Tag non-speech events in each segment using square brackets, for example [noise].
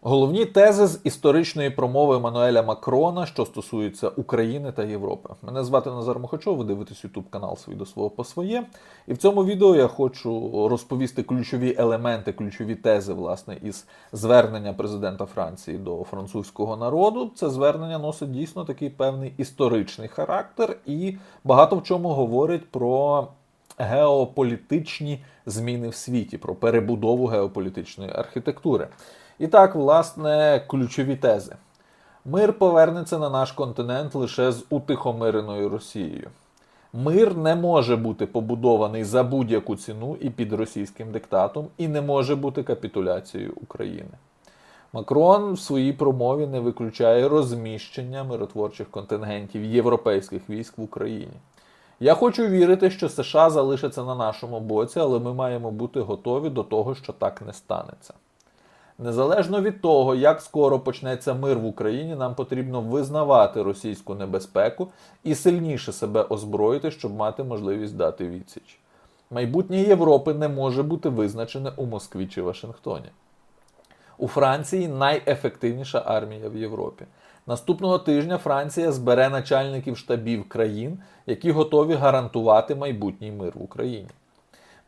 Головні тези з історичної промови Еммануеля Макрона, що стосуються України та Європи. Мене звати Назар Мохачов, ви дивитесь YouTube канал «Свій до свого по своє. І в цьому відео я хочу розповісти ключові елементи, ключові тези, власне, із звернення президента Франції до французького народу. Це звернення носить дійсно такий певний історичний характер і багато в чому говорить про геополітичні зміни в світі, про перебудову геополітичної архітектури. І так, власне, ключові тези. Мир повернеться на наш континент лише з утихомиреною Росією. Мир не може бути побудований за будь-яку ціну і під російським диктатом, і не може бути капітуляцією України. Макрон в своїй промові не виключає розміщення миротворчих контингентів європейських військ в Україні. Я хочу вірити, що США залишаться на нашому боці, але ми маємо бути готові до того, що так не станеться. Незалежно від того, як скоро почнеться мир в Україні, нам потрібно визнавати російську небезпеку і сильніше себе озброїти, щоб мати можливість дати відсіч. Майбутнє Європи не може бути визначене у Москві чи Вашингтоні. У Франції найефективніша армія в Європі. Наступного тижня Франція збере начальників штабів країн, які готові гарантувати майбутній мир в Україні.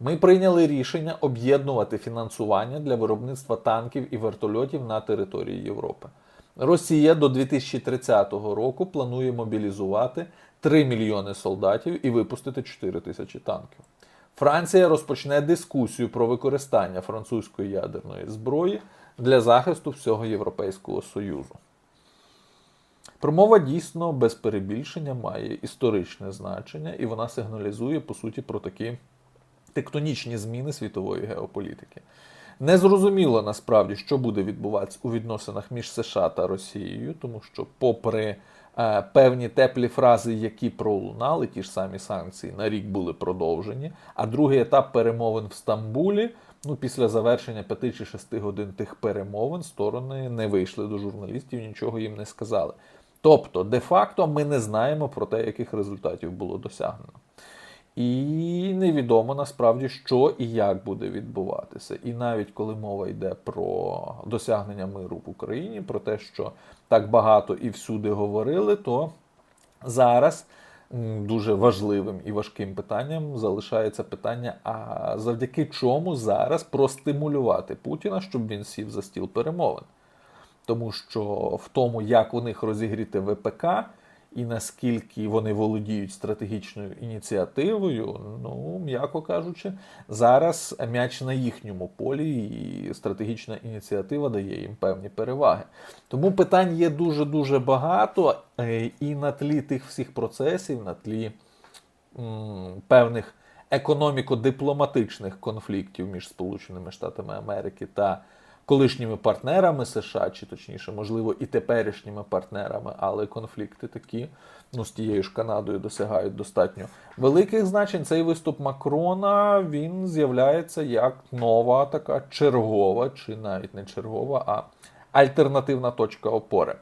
Ми прийняли рішення об'єднувати фінансування для виробництва танків і вертольотів на території Європи. Росія до 2030 року планує мобілізувати 3 мільйони солдатів і випустити 4 тисячі танків. Франція розпочне дискусію про використання французької ядерної зброї для захисту всього Європейського Союзу. Промова дійсно без перебільшення має історичне значення, і вона сигналізує, по суті, про такі тектонічні зміни світової геополітики. Незрозуміло насправді, що буде відбуватися у відносинах між США та Росією, тому що, попри е, певні теплі фрази, які пролунали, ті ж самі санкції на рік були продовжені. А другий етап перемовин в Стамбулі. Ну, після завершення п'яти чи шести годин тих перемовин сторони не вийшли до журналістів, нічого їм не сказали. Тобто, де-факто, ми не знаємо про те, яких результатів було досягнено. І невідомо насправді, що і як буде відбуватися. І навіть коли мова йде про досягнення миру в Україні, про те, що так багато і всюди говорили, то зараз дуже важливим і важким питанням залишається питання: а завдяки чому зараз простимулювати Путіна, щоб він сів за стіл перемовин? Тому що в тому, як у них розігріти ВПК і наскільки вони володіють стратегічною ініціативою, ну, м'яко кажучи, зараз м'яч на їхньому полі, і стратегічна ініціатива дає їм певні переваги. Тому питань є дуже-дуже багато, е, і на тлі тих всіх процесів, на тлі м, певних економіко-дипломатичних конфліктів між Сполученими Штатами Америки та колишніми партнерами США, чи точніше, можливо, і теперішніми партнерами, але конфлікти такі ну, з тією ж Канадою досягають достатньо великих значень. Цей виступ Макрона він з'являється як нова така чергова, чи навіть не чергова, а альтернативна точка опори.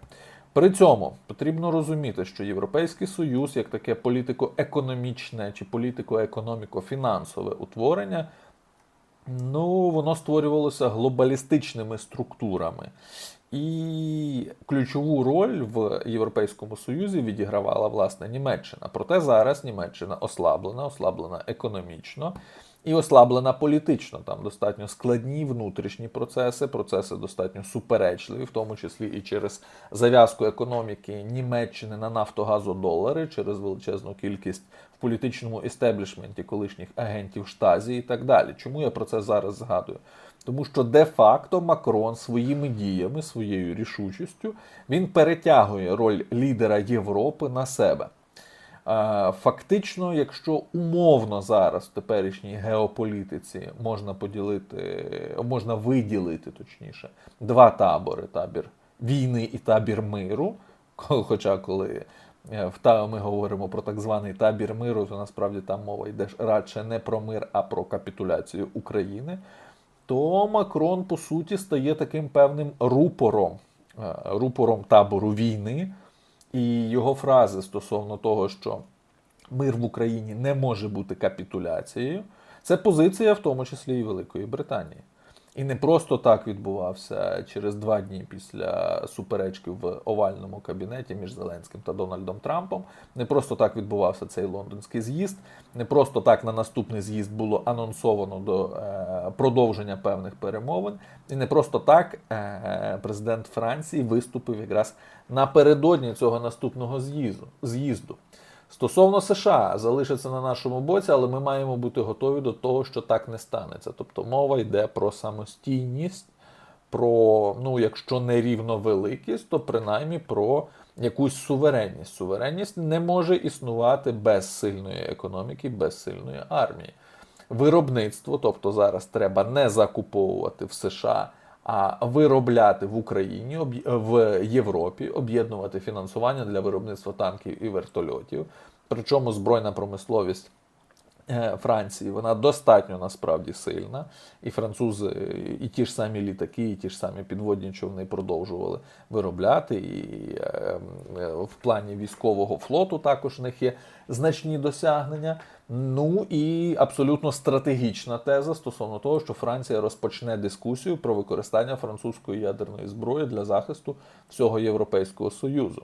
При цьому потрібно розуміти, що Європейський Союз, як таке політико-економічне чи політико-економіко-фінансове утворення, Ну, воно створювалося глобалістичними структурами. І ключову роль в Європейському Союзі відігравала власне Німеччина. Проте зараз Німеччина ослаблена, ослаблена економічно і ослаблена політично. Там достатньо складні внутрішні процеси, процеси достатньо суперечливі, в тому числі і через зав'язку економіки Німеччини на нафтогазодолари, через величезну кількість в політичному істеблішменті колишніх агентів штазі і так далі. Чому я про це зараз згадую? Тому що де-факто Макрон своїми діями, своєю рішучістю, він перетягує роль лідера Європи на себе. Фактично, якщо умовно зараз в теперішній геополітиці можна поділити, можна виділити точніше два табори: табір війни і табір миру. [laughs] Хоча, коли е, ми говоримо про так званий табір миру, то насправді там мова йде радше не про мир, а про капітуляцію України, то Макрон, по суті, стає таким певним рупором, е, рупором табору війни. І його фрази стосовно того, що мир в Україні не може бути капітуляцією, це позиція, в тому числі і Великої Британії. І не просто так відбувався через два дні після суперечки в овальному кабінеті між Зеленським та Дональдом Трампом. Не просто так відбувався цей лондонський з'їзд. Не просто так на наступний з'їзд було анонсовано до е, продовження певних перемовин. І не просто так е, президент Франції виступив якраз напередодні цього наступного з'їзду. Стосовно США залишиться на нашому боці, але ми маємо бути готові до того, що так не станеться. Тобто мова йде про самостійність, про, ну, якщо не рівновеликість, то принаймні про якусь суверенність. Суверенність не може існувати без сильної економіки, без сильної армії. Виробництво, тобто зараз треба не закуповувати в США, а виробляти в Україні, в Європі, об'єднувати фінансування для виробництва танків і вертольотів. Причому збройна промисловість Франції вона достатньо насправді сильна, і французи, е, і ті ж самі літаки, і ті ж самі підводні човни продовжували виробляти. І е, е, в плані військового флоту також в них є значні досягнення. Ну і абсолютно стратегічна теза стосовно того, що Франція розпочне дискусію про використання французької ядерної зброї для захисту всього Європейського Союзу.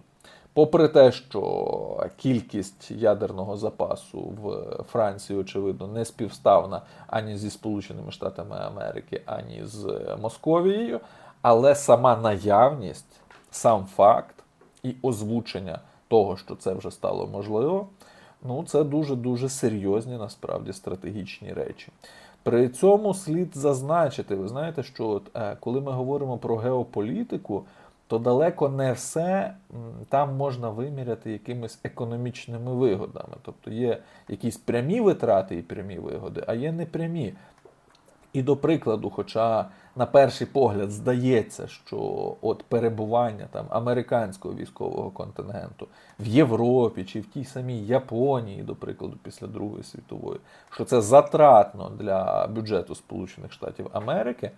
Попри те, що кількість ядерного запасу в Франції, очевидно, не співставна ані зі Сполученими Штатами Америки, ані з Московією, але сама наявність, сам факт і озвучення того, що це вже стало можливо, ну це дуже-дуже серйозні насправді стратегічні речі. При цьому слід зазначити, ви знаєте, що от, е, коли ми говоримо про геополітику, то далеко не все там можна виміряти якимись економічними вигодами. Тобто є якісь прямі витрати і прямі вигоди, а є непрямі. І до прикладу, хоча на перший погляд здається, що от перебування там американського військового контингенту в Європі чи в тій самій Японії, до прикладу, після Другої світової, що це затратно для бюджету Сполучених Штатів Америки.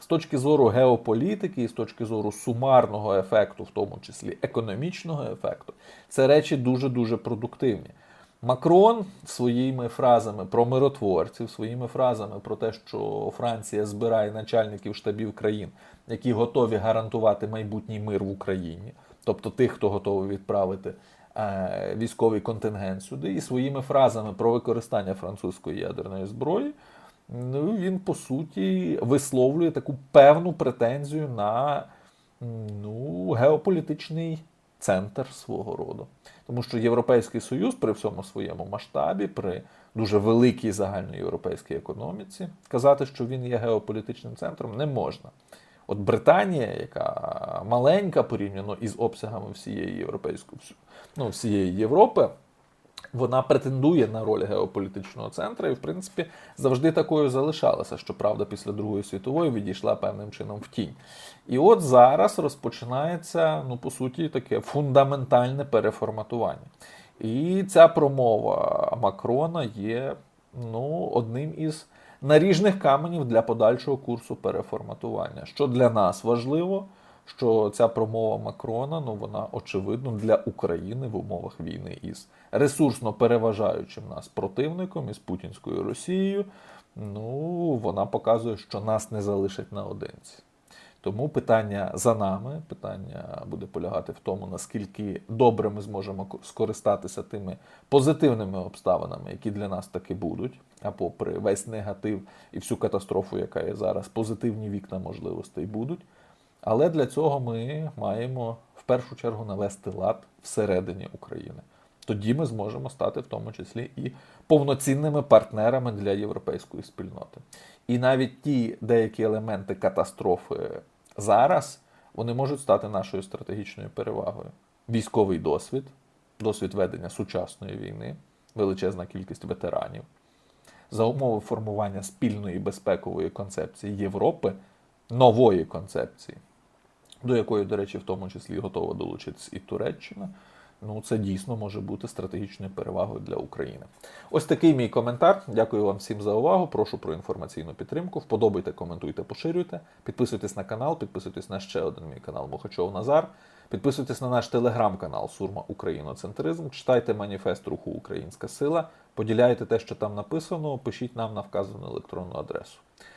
З точки зору геополітики і з точки зору сумарного ефекту, в тому числі економічного ефекту, це речі дуже дуже продуктивні. Макрон своїми фразами про миротворців, своїми фразами про те, що Франція збирає начальників штабів країн, які готові гарантувати майбутній мир в Україні, тобто тих, хто готовий відправити е, військовий контингент сюди, і своїми фразами про використання французької ядерної зброї. Ну, він по суті висловлює таку певну претензію на ну, геополітичний центр свого роду. Тому що Європейський Союз при всьому своєму масштабі, при дуже великій загальноєвропейській економіці, казати, що він є геополітичним центром, не можна. От Британія, яка маленька порівняно із обсягами всієї європейської ну, всієї Європи, вона претендує на роль геополітичного центру і, в принципі, завжди такою залишалася. Щоправда, після Другої світової відійшла певним чином в тінь. І от зараз розпочинається, ну, по суті, таке фундаментальне переформатування. І ця промова Макрона є ну, одним із наріжних каменів для подальшого курсу переформатування. Що для нас важливо, що ця промова Макрона, ну вона очевидно для України в умовах війни із ресурсно переважаючим нас противником із путінською Росією. Ну вона показує, що нас не залишать наодинці. Тому питання за нами, питання буде полягати в тому, наскільки добре ми зможемо ко- скористатися тими позитивними обставинами, які для нас таки будуть. А попри весь негатив і всю катастрофу, яка є зараз, позитивні вікна можливостей будуть. Але для цього ми маємо в першу чергу навести лад всередині України. Тоді ми зможемо стати в тому числі і повноцінними партнерами для європейської спільноти. І навіть ті деякі елементи катастрофи зараз вони можуть стати нашою стратегічною перевагою. Військовий досвід, досвід ведення сучасної війни, величезна кількість ветеранів, за умови формування спільної безпекової концепції Європи, нової концепції, до якої, до речі, в тому числі готова долучитись і Туреччина. Ну, це дійсно може бути стратегічною перевагою для України. Ось такий мій коментар. Дякую вам всім за увагу. Прошу про інформаційну підтримку. Вподобайте, коментуйте, поширюйте. Підписуйтесь на канал, підписуйтесь на ще один мій канал Мухачов Назар. Підписуйтесь на наш телеграм-канал Сурма Україноцентризм. Читайте маніфест руху Українська Сила. Поділяйте те, що там написано. Пишіть нам на вказану електронну адресу.